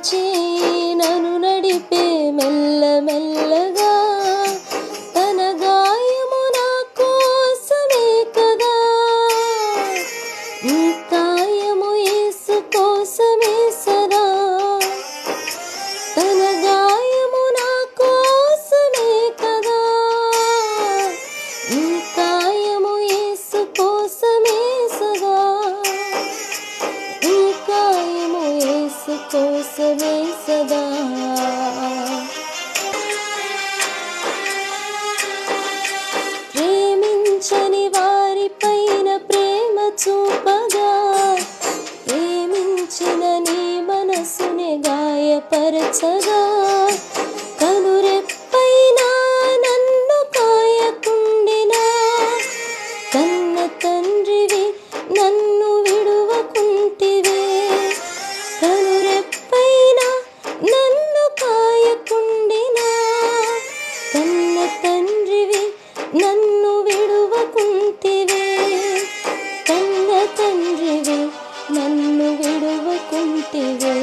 నడిచే నడిపే మెల్ల మెల్ల కోసమే సదా. ప్రేమించని వారిపైన ప్రేమ చూపగా ప్రేమించిన నీ మనసుని గాయపరచగా. ಸುಂತಿವೆ